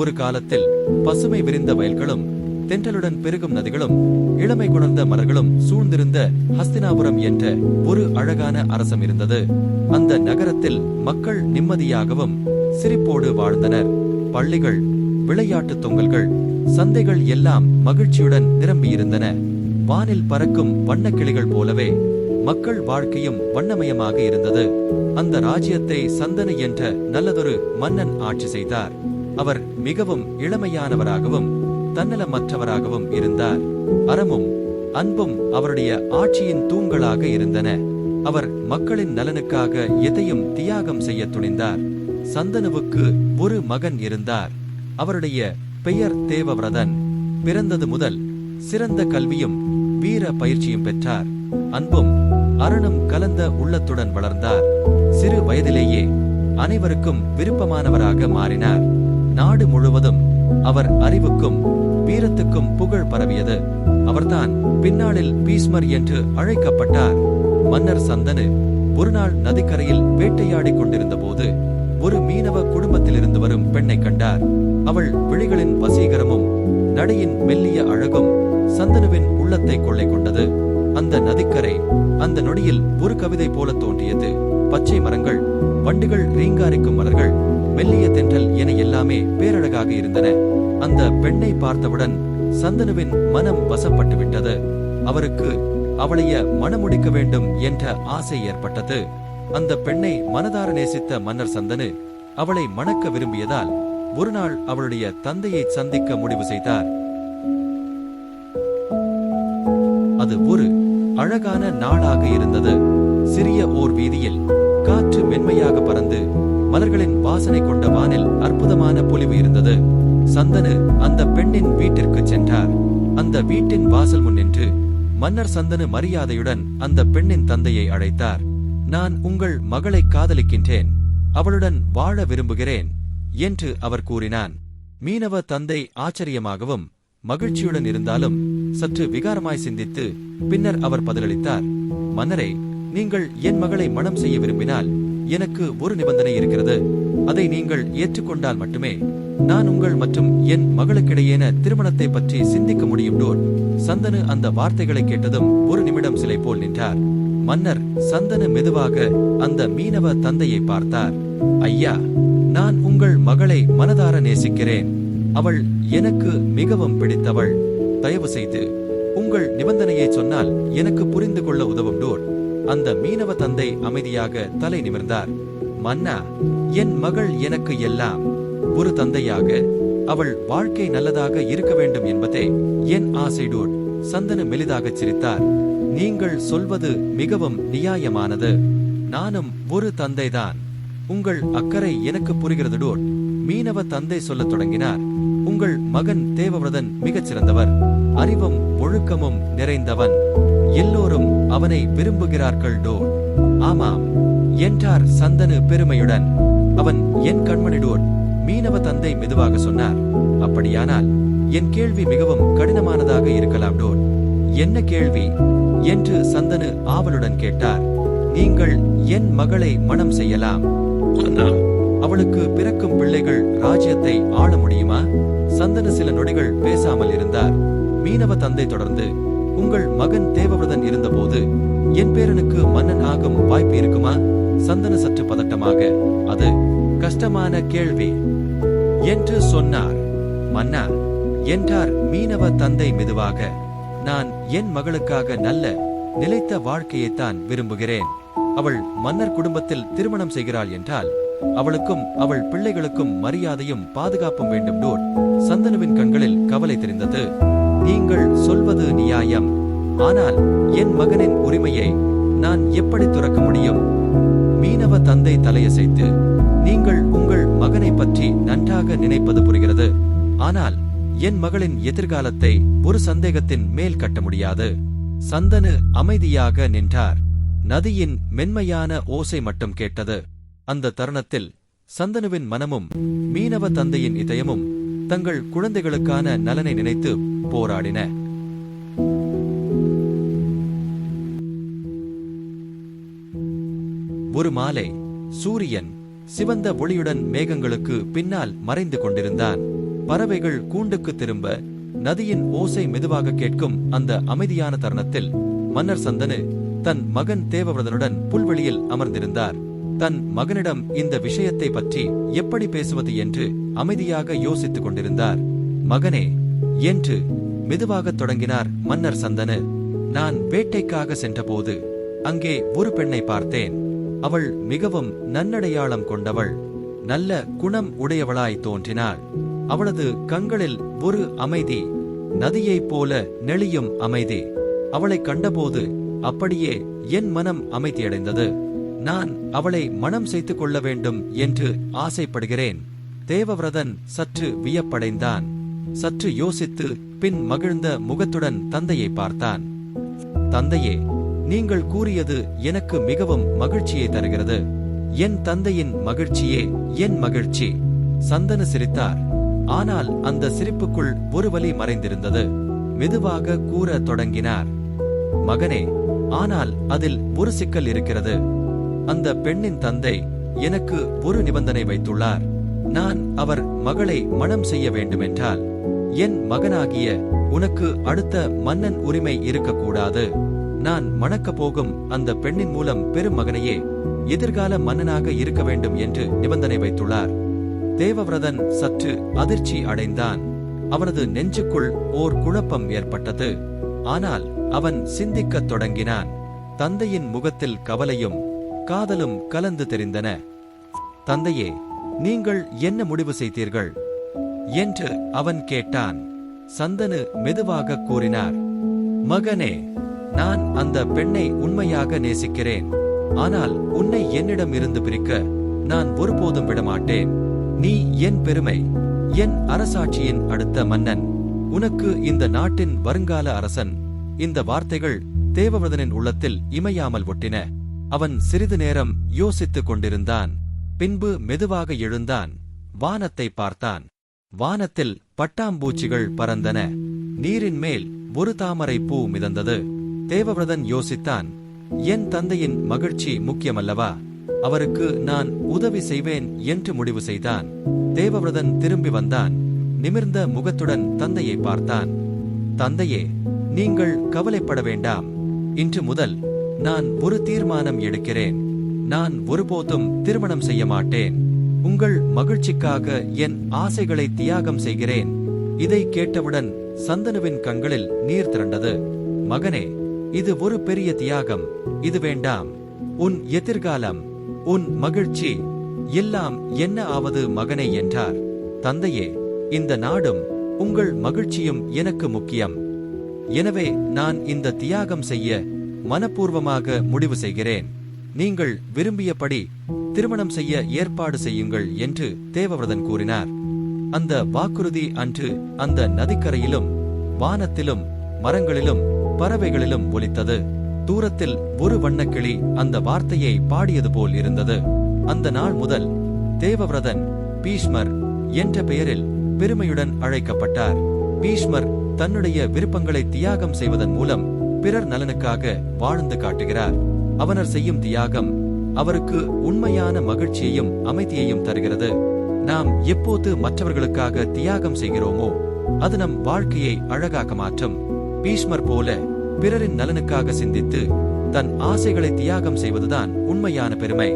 ஒரு காலத்தில் பசுமை விரிந்த வயல்களும் தென்றலுடன் பெருகும் நதிகளும் இளமை குணர்ந்த மலர்களும் சூழ்ந்திருந்த ஹஸ்தினாபுரம் என்ற ஒரு அழகான அரசம் இருந்தது. அந்த நகரத்தில் மக்கள் நிம்மதியாகவும் சிரிப்போடு வாழ்ந்தனர். பள்ளிகள் விளையாட்டு தொங்கல்கள் சந்தைகள் எல்லாம் மகிழ்ச்சியுடன் நிரம்பியிருந்தன. வானில் பறக்கும் வண்ணக்கிளிகள் போலவே மக்கள் வாழ்க்கையும் வண்ணமயமாக இருந்தது. அந்த ராஜ்யத்தை சந்தனு என்ற நல்லதொரு மன்னன் ஆட்சி செய்தார். அவர் மிகவும் இளமையானவராகவும் தன்னலமற்றவராகவும் இருந்தார். அறமும் அன்பும் அவருடைய ஆட்சியின் தூண்களாக இருந்தன. அவர் மக்களின் நலனுக்காக எதையும் தியாகம் செய்ய துணிந்தார். சந்தனுவுக்கு ஒரு மகன் இருந்தார். அவருடைய பெயர் தேவவிரதன். பிறந்தது முதல் சிறந்த கல்வியும் வீர பயிற்சியும் பெற்றார். அன்பும் அருணும் கலந்த உள்ளத்துடன் வளர்ந்தார். சிறு வயதிலேயே அனைவருக்கும் விருப்பமானவராக மாறினார். நாடு முழுவதும் அவர் அறிவுக்கும் வீரத்துக்கும் புகழ் பரவியது. அவர்தான் பின்னாளில் பீஸ்மர் என்று அழைக்கப்பட்டார். மன்னர் சந்தனு ஒருநாள் நதிக்கரையில் வேட்டையாடிக் கொண்டிருந்த போது ஒரு மீனவ குடும்பத்திலிருந்து வரும் பெண்ணை கண்டார். அவள் விழிகளின் வசீகரமும் நடையின் மெல்லிய அழகும் சந்தனுவின் உள்ளத்தை கொள்ளை கொண்டது. அந்த நதிக்கரை அந்த நொடியில் ஒரு கவிதை போல தோன்றியது. பச்சை மரங்கள் வண்டுகள் ரீங்காரிக்கும் மலர்கள் மெல்லிய தென்றல் என எல்லாமே பேரழகாக இருந்தன. அந்த பெண்ணை பார்த்தவுடன் சந்தனுவின் மனம் வசப்பட்டு விட்டது அவருக்கு அவளைய மணமுடிக்க வேண்டும் என்ற ஆசை ஏற்பட்டது. அந்த பெண்ணை மனதார நேசித்த மன்னர் சந்தனு அவளை மணக்க விரும்பியதால் ஒரு நாள் அவளுடைய தந்தையை சந்திக்க முடிவு செய்தார். அது ஒரு அழகான நாளாக இருந்தது. சிறிய ஓர் வீதியில் காற்று மென்மையாக பறந்து மலர்களின் வாசனை கொண்ட வானில் அற்புதமான பொலிவு இருந்தது. சந்தனு அந்த பெண்ணின் வீட்டிற்கு சென்றார். அந்த வீட்டின் வாசல் முன் நின்று மன்னர் சந்தனு மரியாதையுடன் அந்த பெண்ணின் தந்தையை அழைத்தார். நான் உங்கள் மகளை காதலிக்கின்றேன். அவளுடன் வாழ விரும்புகிறேன் என்று அவர் கூறினான். மீனவ தந்தை ஆச்சரியமாகவும் மகிழ்ச்சியுடன் இருந்தாலும் சற்று விகாரமாய் சிந்தித்து பின்னர் அவர் பதிலளித்தார். மன்னரே நீங்கள் என் மகளை மணம் செய்ய விரும்பினால் எனக்கு ஒரு நிபந்தனை இருக்கிறது. அதை நீங்கள் ஏற்றுக்கொண்டால் மட்டுமே நான் உங்கள் மற்றும் என் மகளுக்கிடையேன திருமணத்தை பற்றி சிந்திக்க முடியும் டோர் சந்தனு அந்த வார்த்தைகளை கேட்டதும் ஒரு நிமிடம் சிலை போல் நின்றார். மன்னர் சந்தனு மெதுவாக அந்த மீனவ தந்தையை பார்த்தார். ஐயா நான் உங்கள் மகளை மனதார நேசிக்கிறேன். அவள் எனக்கு மிகவும் பிடித்தவள். தயவு செய்து உங்கள் நிபந்தனையை சொன்னால் எனக்கு புரிந்து கொள்ள உதவும் டோர் அந்த மீனவ தந்தை அமைதியாக தலை நிமிர்ந்தார். மன்னா என் மகள் எனக்கு எல்லாம் ஒரு தந்தையாக அவள் வாழ்க்கை நல்லதாக இருக்க வேண்டும் என்பதே என் ஆசை டூட் சந்தன மெலிதாக சிரித்தார். நீங்கள் சொல்வது மிகவும் நியாயமானது. நானும் ஒரு தந்தைதான். உங்கள் அக்கறை எனக்கு புரிகிறது டோட் மீனவ தந்தை சொல்லத் தொடங்கினார். உங்கள் மகன் தேவவிரதன் மிகச் சிறந்தவர் அறிவும் ஒழுக்கமும் நிறைந்தவன். எல்லோரும் அவனை விரும்புகிறார்கள் டோட் ஆமாம் என்றார் சந்தனு பெருமையுடன். அவன் என் கண்மணி டோட் மீனவ தந்தை மெதுவாக சொன்னார். அப்படியானால் என் கேள்வி மிகவும் கடினமானதாக இருக்கலாம் டோட் என்ன கேள்வி? என்று சந்தனு ஆவலுடன் கேட்டார். நீங்கள் என் மகளை மணம் செய்யலாம். ஆனால் அவளுக்கு பிறக்கும் பிள்ளைகள் ராஜ்யத்தை ஆள முடியுமா? சந்தனு சில நொடிகள் பேசாமல் இருந்தார். மீனவ தந்தை தொடர்ந்து உங்கள் மகன் தேவவிரதன் இருந்தபோது என் பேரனுக்கு மன்னன் ஆகும் வாய்ப்பு இருக்குமா? சந்தன சற்று பதட்டமாக அது கஷ்டமான கேள்வி. என்று சொன்னார். மன்னா என்றார் மீனவ தந்தை மெதுவாக நான் என் மகளுக்காக நல்ல நிலைத்த வாழ்க்கையைத்தான் விரும்புகிறேன். அவள் மன்னர் குடும்பத்தில் திருமணம் செய்கிறாள் என்றால் அவளுக்கும் அவள் பிள்ளைகளுக்கும் மரியாதையும் பாதுகாப்பும் வேண்டும் டோட் சந்தனுவின் கண்களில் கவலை தெரிந்தது. நீங்கள் சொல்வது நியாயம். ஆனால் என் மகனின் உரிமையை நான் எப்படி துறக்க முடியும்? மீனவ தந்தை தலையசைத்து நீங்கள் உங்கள் மகனை பற்றி நன்றாக நினைப்பது புரிகிறது. ஆனால் என் மகளின் எதிர்காலத்தை ஒரு சந்தேகத்தின் மேல் கட்ட முடியாது. சந்தனு அமைதியாக நின்றார். நதியின் மென்மையான ஓசை மட்டும் கேட்டது. அந்த தருணத்தில் சந்தனுவின் மனமும் மீனவ தந்தையின் இதயமும் தங்கள் குழந்தைகளுக்கான நலனை நினைத்து போராடின. ஒரு மாலை சூரியன் சிவந்த ஒளியுடன் மேகங்களுக்கு பின்னால் மறைந்து கொண்டிருந்தான். பறவைகள் கூண்டுக்கு திரும்ப நதியின் ஓசை மெதுவாக கேட்கும் அந்த அமைதியான தருணத்தில் மன்னர் சந்தனு தன் மகன் தேவவிரதனுடன் புல்வெளியில் அமர்ந்திருந்தார். தன் மகனிடம் இந்த விஷயத்தை பற்றி எப்படி பேசுவது என்று அமைதியாக யோசித்துக் கொண்டிருந்தார். மகனே என்று மெதுவாகத் தொடங்கினார் மன்னர் சந்தனு. நான் வேட்டைக்காக சென்றபோது அங்கே ஒரு பெண்ணை பார்த்தேன். அவள் மிகவும் நன்னடையாளம் கொண்டவள். நல்ல குணம் உடையவளாய் தோன்றினாள். அவளது கண்களில் ஒரு அமைதி நதியைப் போல நெளியும் அமைதி. அவளைக் கண்டபோது அப்படியே என் மனம் அமைதியடைந்தது. நான் அவளை மனம் செய்து கொள்ள வேண்டும் என்று ஆசைப்படுகிறேன். தேவவிரதன் சற்று வியப்படைந்தான். சற்று யோசித்து பின் மகிழ்ந்த முகத்துடன் தந்தையை பார்த்தான். தந்தையே நீங்கள் கூறியது எனக்கு மிகவும் மகிழ்ச்சியை தருகிறது. என் தந்தையின் மகிழ்ச்சியே என் மகிழ்ச்சி. சந்தனு சிரித்தார். ஆனால் அந்த சிரிப்புக்குள் ஒரு வலி மறைந்திருந்தது. மெதுவாக கூற தொடங்கினார். மகனே ஆனால் அதில் ஒரு சிக்கல் இருக்கிறது. அந்த பெண்ணின் தந்தை எனக்கு ஒரு நிபந்தனை வைத்துள்ளார். நான் அவர் மகளை மணம் செய்ய வேண்டுமென்றால் என் மகனாகிய உனக்கு அடுத்த மன்னன் உரிமை இருக்கக்கூடாது. நான் மணக்கப் போகும் அந்த பெண்ணின் மூலம் பெரும் மகனையே எதிர்கால மன்னனாக இருக்க வேண்டும் என்று நிபந்தனை வைத்துள்ளார். தேவவிரதன் சற்று அதிர்ச்சி அடைந்தான். அவனது நெஞ்சுக்குள் ஓர் குழப்பம் ஏற்பட்டது. ஆனால் அவன் சிந்திக்கத் தொடங்கினான். தந்தையின் முகத்தில் கவலையும் காதலும் கலந்து தெரிந்தன. தந்தையே நீங்கள் என்ன முடிவு செய்தீர்கள்? என்று அவன் கேட்டான். சந்தனு மெதுவாக கூறினார் மகனே நான் அந்த பெண்ணை உண்மையாக நேசிக்கிறேன். ஆனால் உன்னை என்னிடம் இருந்து பிரிக்க நான் ஒருபோதும் விடமாட்டேன். நீ என் பெருமை என் அரசாட்சியின் அடுத்த மன்னன். உனக்கு இந்த நாட்டின் வருங்கால அரசன். இந்த வார்த்தைகள் தேவவிரதனின் உள்ளத்தில் இமையாமல் ஒட்டின. அவன் சிறிது நேரம் யோசித்துக் கொண்டிருந்தான். பின்பு மெதுவாக எழுந்தான். வானத்தை பார்த்தான். வானத்தில் பட்டாம்பூச்சிகள் பறந்தன. நீரின் மேல் ஒரு தாமரை பூ மிதந்தது. தேவவிரதன் யோசித்தான் என் தந்தையின் மகிழ்ச்சி முக்கியமல்லவா? அவருக்கு நான் உதவி செய்வேன் என்று முடிவு செய்தான் தேவவிரதன் திரும்பி வந்தான். நிமிர்ந்த முகத்துடன் தந்தையை பார்த்தான். தந்தையே நீங்கள் கவலைப்பட வேண்டாம். இன்று முதல் நான் ஒரு தீர்மானம் எடுக்கிறேன். நான் ஒருபோதும் திருமணம் செய்ய மாட்டேன். உங்கள் மகிழ்ச்சிக்காக என் ஆசைகளை தியாகம் செய்கிறேன். இதை கேட்டவுடன் சந்தனுவின் கண்களில் நீர் திரண்டது. மகனே இது ஒரு பெரிய தியாகம். இது வேண்டாம். உன் எதிர்காலம் உன் மகிழ்ச்சி எல்லாம் என்ன ஆவது மகனே என்றார். தந்தையே இந்த நாடும் உங்கள் மகிழ்ச்சியும் எனக்கு முக்கியம். எனவே நான் இந்த தியாகம் செய்ய மனப்பூர்வமாக முடிவு செய்கிறேன். நீங்கள் விரும்பியபடி திருமணம் செய்ய ஏற்பாடு செய்யுங்கள் என்று தேவவிரதன் கூறினார். அந்த வாக்குறுதி அன்று அந்த நதிக்கரையிலும் வானத்திலும் மரங்களிலும் பறவைகளிலும் ஒலித்தது. தூரத்தில் ஒரு வண்ணக்கிளி அந்த வார்த்தையை பாடியது போல் இருந்தது. அந்த நாள் முதல் தேவவிரதன் பீஷ்மர் என்ற பெயரில் பெருமையுடன் அழைக்கப்பட்டார். பீஷ்மர் தன்னுடைய விருப்பங்களை தியாகம் செய்வதன் மூலம் பிறர் நலனுக்காக வாழ்ந்து காட்டுகிறார். அவனர் செய்யும் தியாகம் அவருக்கு உண்மையான மகிழ்ச்சியையும் அமைதியையும் தருகிறது. நாம் எப்போது மற்றவர்களுக்காக தியாகம் செய்கிறோமோ அது நம் வாழ்க்கையை அழகாக்க மாற்றும். பீஷ்மர் போல பிறரின் நலனுக்காக சிந்தித்து தன் ஆசைகளை தியாகம் செய்வதுதான் உண்மையான பெருமை.